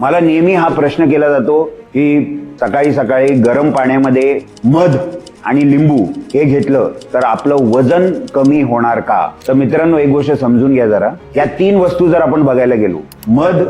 मला नेहमी हा प्रश्न केला जातो की सकाळी सकाळी गरम पाण्यामध्ये मध आणि लिंबू हे घेतलं तर आपलं वजन कमी होणार का? तर मित्रांनो एक गोष्ट समजून घ्या जरा. या तीन वस्तू जर आपण बघायला गेलो मध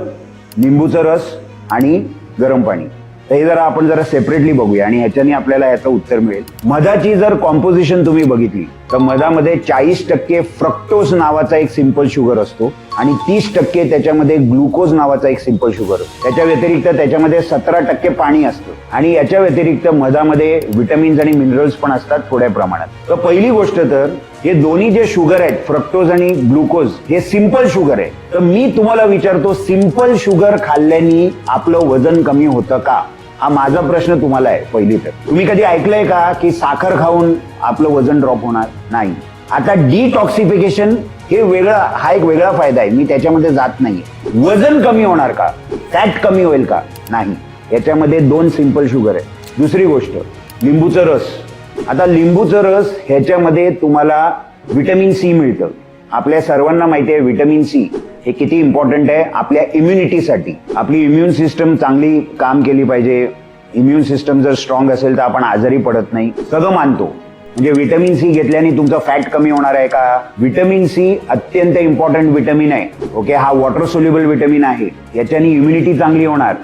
लिंबूचा रस आणि गरम पाणी तर हे जरा आपण जरा सेपरेटली बघूया आणि ह्याच्याने आपल्याला याचं उत्तर मिळेल. मधाची जर कॉम्पोजिशन तुम्ही बघितली तर मधामध्ये चाळीस टक्के फ्रक्टोज नावाचा एक सिंपल शुगर असतो आणि तीस टक्के त्याच्यामध्ये ग्लुकोज नावाचा एक सिंपल शुगर असतो. त्याच्या व्यतिरिक्त त्याच्यामध्ये सतरा टक्के पाणी असतं. आणि याच्या व्यतिरिक्त मधामध्ये विटॅमिन्स आणि मिनरल्स पण असतात थोड्या प्रमाणात. तर पहिली गोष्ट तर हे दोन्ही जे शुगर आहेत फ्रक्टोज आणि ग्लुकोज हे सिंपल शुगर आहे. तर मी तुम्हाला विचारतो सिंपल शुगर खाल्ल्याने आपलं वजन कमी होतं का? हा माझा प्रश्न तुम्हाला आहे पहिली तर. तुम्ही कधी ऐकलंय का की साखर खाऊन आपलं वजन ड्रॉप होणार? नाही. आता डिटॉक्सिफिकेशन हे वेगळा हा एक वेगळा फायदा आहे. मी त्याच्यामध्ये जात नाहीये. वजन कमी होणार का? फॅट कमी होईल का? नाही. याच्यामध्ये दोन सिंपल शुगर आहे. दुसरी गोष्ट लिंबूचा रस. आता लिंबूचा रस ह्याच्यामध्ये तुम्हाला व्हिटॅमिन सी मिळतं. आपल्या सर्वांना माहिती आहे विटॅमिन सी हे किती इम्पॉर्टंट आहे आपल्या इम्युनिटीसाठी आपली इम्युन सिस्टम चांगली काम केली पाहिजे. इम्युन सिस्टम जर स्ट्रॉंग असेल तर आपण आजारी पडत नाही. सगळं मानतो. म्हणजे व्हिटॅमिन सी घेतल्याने तुमचं फॅट कमी होणार आहे का? विटॅमिन सी अत्यंत इम्पॉर्टंट व्हिटॅमिन आहे. ओके हा वॉटर सोल्युबल विटॅमिन आहे. याच्याने इम्युनिटी चांगली होणार.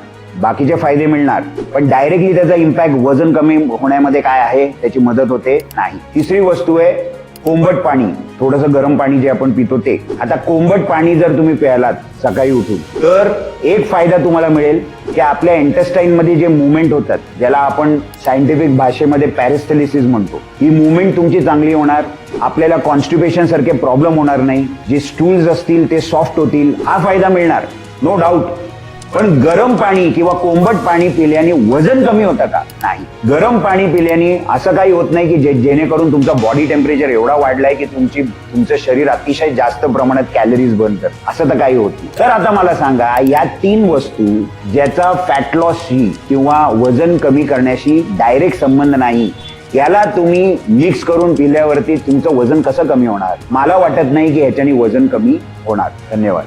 बाकीचे फायदे मिळणार. पण डायरेक्टली त्याचा इम्पॅक्ट वजन कमी होण्यामध्ये काय आहे? त्याची मदत होते नाही. तिसरी वस्तू आहे कोंबट पाणी थोडंसं गरम पाणी जे आपण पितो ते. आता कोंबट पाणी जर तुम्ही प्यालात सकाळी उठून तर एक फायदा तुम्हाला मिळेल की आपल्या इंटेस्टाईन मध्ये जे मुवमेंट होतात ज्याला आपण सायंटिफिक भाषेमध्ये पॅरिस्थेलिसिस म्हणतो ही मुवमेंट तुमची चांगली होणार. आपल्याला कॉन्स्टिपेशन सारखे प्रॉब्लेम होणार नाही. जे स्टूल्स असतील ते सॉफ्ट होतील. हा फायदा मिळणार. नो डाऊट पण गरम पाणी किंवा कोंबट पाणी पिल्याने वजन कमी होतं का? नाही. गरम पाणी पिल्याने असं काही होत नाही की जे जेणेकरून तुमचा बॉडी टेम्परेचर एवढा वाढलाय की तुमची तुमचं शरीर अतिशय जास्त प्रमाणात कॅलरीज बर्न करत. असं तर काही होत नाही. तर आता मला सांगा या तीन वस्तू ज्याचा फॅट लॉसशी किंवा वजन कमी करण्याशी डायरेक्ट संबंध नाही याला तुम्ही मिक्स करून पिल्यावरती तुमचं वजन कसं कमी होणार? मला वाटत नाही की ह्याच्याने वजन कमी होणार. धन्यवाद.